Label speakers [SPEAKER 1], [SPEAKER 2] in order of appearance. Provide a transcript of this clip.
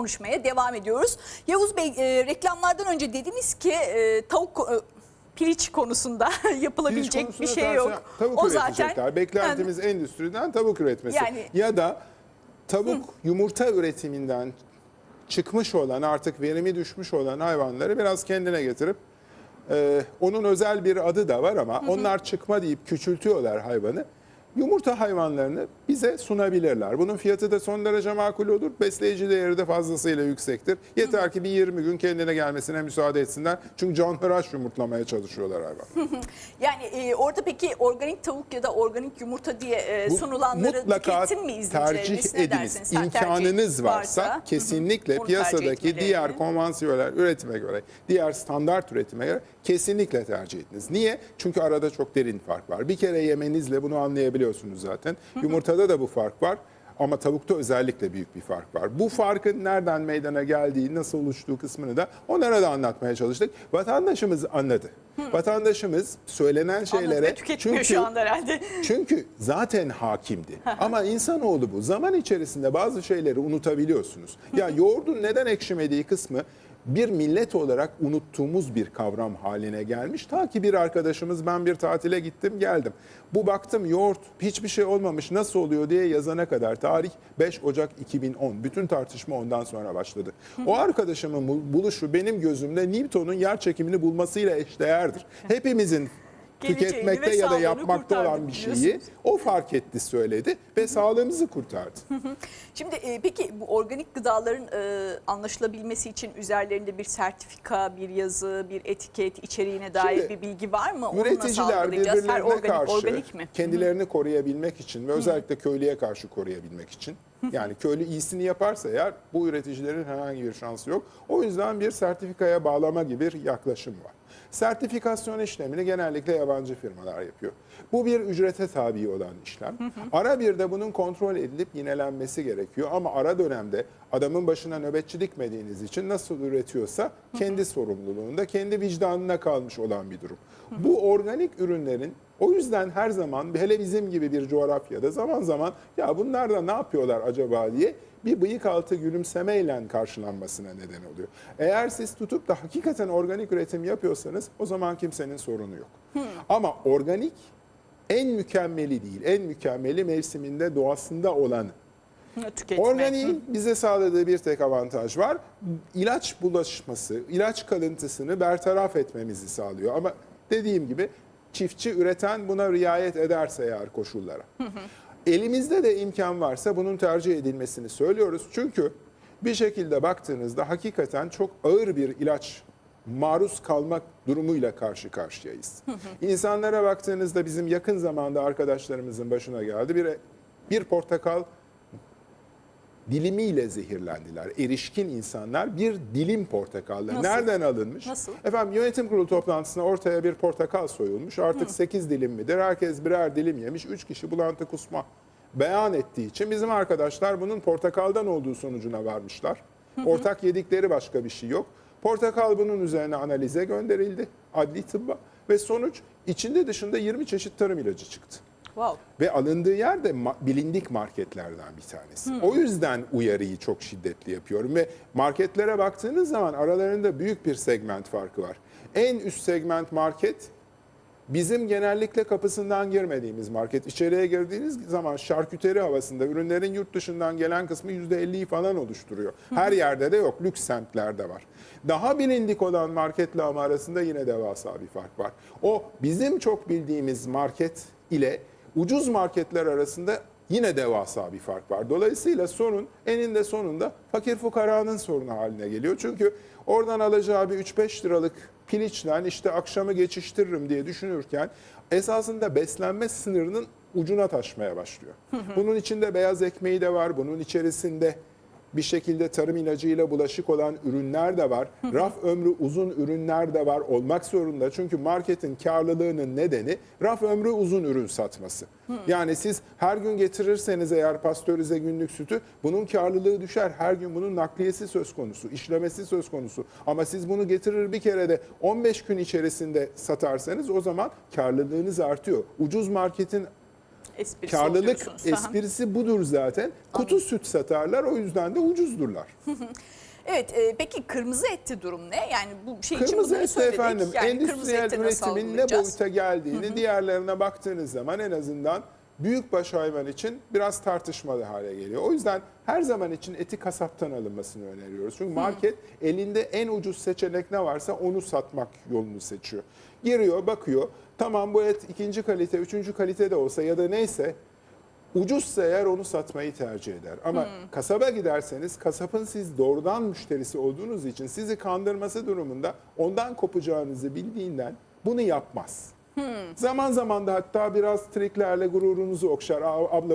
[SPEAKER 1] konuşmaya devam ediyoruz. Yavuz Bey e, reklamlardan önce dediniz ki e, tavuk e, piliç konusunda yapılabilecek
[SPEAKER 2] Piliç
[SPEAKER 1] bir
[SPEAKER 2] konusunda
[SPEAKER 1] şey
[SPEAKER 2] karşı-
[SPEAKER 1] yok.
[SPEAKER 2] Tavuk
[SPEAKER 1] o zaten
[SPEAKER 2] Beklentimiz endüstriden tavuk üretmesi.
[SPEAKER 1] Yani-
[SPEAKER 2] Ya da tavuk yumurta üretiminden çıkmış olan artık verimi düşmüş olan hayvanları biraz kendine getirip e, onun özel bir adı da var ama onlar çıkma deyip küçültüyorlar hayvanı. Yumurta hayvanlarını bize sunabilirler. Bunun fiyatı da son derece makul olur. Besleyici değeri de fazlasıyla yüksektir. Yeter ki bir 20 gün kendine gelmesine müsaade etsinler. Çünkü canhıraş yumurtlamaya çalışıyorlar hayvan.
[SPEAKER 1] yani e, orada peki organik tavuk ya da organik yumurta diye e, sunulanları
[SPEAKER 2] mutlaka
[SPEAKER 1] tüketin mi izleyicilerimiz?
[SPEAKER 2] tercih ediniz. İmkanınız varsa,
[SPEAKER 1] hı,
[SPEAKER 2] kesinlikle piyasadaki diğer konvansiyonel üretime göre, diğer standart üretime göre kesinlikle tercih ediniz. Niye? Çünkü arada çok derin fark var. Bir kere yemenizle bunu anlayabiliyorsunuz zaten. Yumurtada da bu fark var. Ama tavukta özellikle büyük bir fark var. Bu farkın nereden meydana geldiği, nasıl oluştuğu kısmını da onlara da anlatmaya çalıştık. Vatandaşımız anladı. Vatandaşımız söylenen şeylere
[SPEAKER 1] tüketmiyor şu anda herhalde.
[SPEAKER 2] çünkü zaten hakimdi. Ama insanoğlu bu. Zaman içerisinde bazı şeyleri unutabiliyorsunuz. Ya yoğurdun neden ekşimediği kısmı bir millet olarak unuttuğumuz bir kavram haline gelmiş. Ta ki bir arkadaşımız ben bir tatile gittim geldim. Bu baktım yoğurt hiçbir şey olmamış nasıl oluyor diye yazana kadar tarih 5 Ocak 2010. Bütün tartışma ondan sonra başladı. O arkadaşımın bu- buluşu benim gözümde Newton'un yer çekimini bulmasıyla eşdeğerdir. Hepimizin tüketmekte ya da yapmakta olan bir şeyi o fark etti söyledi ve sağlığımızı kurtardı.
[SPEAKER 1] Şimdi e, peki bu organik gıdaların e, anlaşılabilmesi için üzerlerinde bir sertifika, bir yazı, bir etiket, içeriğine dair
[SPEAKER 2] Şimdi,
[SPEAKER 1] bir bilgi var mı? Onu
[SPEAKER 2] Üreticiler
[SPEAKER 1] algılayacağız? Her
[SPEAKER 2] birbirlerine
[SPEAKER 1] organik,
[SPEAKER 2] karşı
[SPEAKER 1] organik mi?
[SPEAKER 2] kendilerini koruyabilmek için ve özellikle köylüye karşı koruyabilmek için yani köylü iyisini yaparsa eğer bu üreticilerin herhangi bir şansı yok. O yüzden bir sertifikaya bağlama gibi bir yaklaşım var. Sertifikasyon işlemini genellikle yabancı firmalar yapıyor. Bu bir ücrete tabi olan işlem. Ara bir de bunun kontrol edilip yinelenmesi gerekiyor ama ara dönemde adamın başına nöbetçi dikmediğiniz için nasıl üretiyorsa kendi sorumluluğunda, kendi vicdanına kalmış olan bir durum. Bu organik ürünlerin o yüzden her zaman hele bizim gibi bir coğrafyada zaman zaman ya bunlar da ne yapıyorlar acaba diye bir bıyık altı gülümsemeyle karşılanmasına neden oluyor. Eğer siz tutup da hakikaten organik üretim yapıyorsanız o zaman kimsenin sorunu yok. Ama organik en mükemmeli değil, en mükemmeli mevsiminde doğasında olanı.
[SPEAKER 1] Tüketme.
[SPEAKER 2] Organiğin bize sağladığı bir tek avantaj var. İlaç bulaşması, ilaç kalıntısını bertaraf etmemizi sağlıyor. Ama dediğim gibi çiftçi üreten buna riayet ederse eğer koşullara. Elimizde de imkan varsa bunun tercih edilmesini söylüyoruz. Çünkü bir şekilde baktığınızda hakikaten çok ağır bir ilaç maruz kalmak durumuyla karşı karşıyayız. İnsanlara baktığınızda bizim yakın zamanda arkadaşlarımızın başına geldi. Bir, bir portakal dilimiyle zehirlendiler. Erişkin insanlar bir dilim portakalları.
[SPEAKER 1] Nasıl?
[SPEAKER 2] Nereden alınmış?
[SPEAKER 1] Nasıl?
[SPEAKER 2] Efendim yönetim kurulu toplantısında ortaya bir portakal soyulmuş. Artık 8 dilim midir? Herkes birer dilim yemiş. 3 kişi bulantı kusma beyan ettiği için bizim arkadaşlar bunun portakaldan olduğu sonucuna varmışlar. Ortak yedikleri başka bir şey yok. Portakal bunun üzerine analize gönderildi adli tıbba ve sonuç içinde dışında 20 çeşit tarım ilacı çıktı.
[SPEAKER 1] Wow.
[SPEAKER 2] Ve alındığı yer de ma- bilindik marketlerden bir tanesi. O yüzden uyarıyı çok şiddetli yapıyorum ve marketlere baktığınız zaman aralarında büyük bir segment farkı var. En üst segment market bizim genellikle kapısından girmediğimiz market. İçeriye girdiğiniz zaman şarküteri havasında ürünlerin yurt dışından gelen kısmı %50'yi falan oluşturuyor. Her yerde de yok, lüks semtlerde var. Daha bilindik olan marketle ama arasında yine devasa bir fark var. O bizim çok bildiğimiz market ile ucuz marketler arasında yine devasa bir fark var. Dolayısıyla sorun eninde sonunda fakir fukaranın sorunu haline geliyor. Çünkü oradan alacağı bir 3-5 liralık piliçle işte akşamı geçiştiririm diye düşünürken esasında beslenme sınırının ucuna taşmaya başlıyor. Bunun içinde beyaz ekmeği de var, bunun içerisinde bir şekilde tarım ilacıyla bulaşık olan ürünler de var. Raf ömrü uzun ürünler de var olmak zorunda. Çünkü marketin karlılığının nedeni raf ömrü uzun ürün satması. Yani siz her gün getirirseniz eğer pastörize günlük sütü bunun karlılığı düşer. Her gün bunun nakliyesi söz konusu, işlemesi söz konusu. Ama siz bunu getirir bir kere de 15 gün içerisinde satarsanız o zaman karlılığınız artıyor. Ucuz marketin
[SPEAKER 1] Esprisi
[SPEAKER 2] Karlılık.
[SPEAKER 1] Aha.
[SPEAKER 2] esprisi budur zaten. Kutu süt satarlar o yüzden de ucuzdurlar.
[SPEAKER 1] Evet e, peki kırmızı etli durum ne? Yani bu şey için
[SPEAKER 2] Kırmızı
[SPEAKER 1] bunları
[SPEAKER 2] eti
[SPEAKER 1] söyledik.
[SPEAKER 2] efendim
[SPEAKER 1] yani kırmızı
[SPEAKER 2] endüstriyel üretimin ne boyuta geldiğini diğerlerine baktığınız zaman en azından büyükbaş hayvan için biraz tartışmalı hale geliyor. O yüzden her zaman için eti kasaptan alınmasını öneriyoruz. Çünkü market elinde en ucuz seçenek ne varsa onu satmak yolunu seçiyor. Giriyor, bakıyor. Tamam bu et ikinci kalite, üçüncü kalite de olsa ya da neyse ucuzsa eğer onu satmayı tercih eder. Ama kasaba giderseniz kasapın siz doğrudan müşterisi olduğunuz için sizi kandırması durumunda ondan kopacağınızı bildiğinden bunu yapmaz. Zaman zaman da hatta biraz triklerle gururunuzu okşar. "Aa, Abla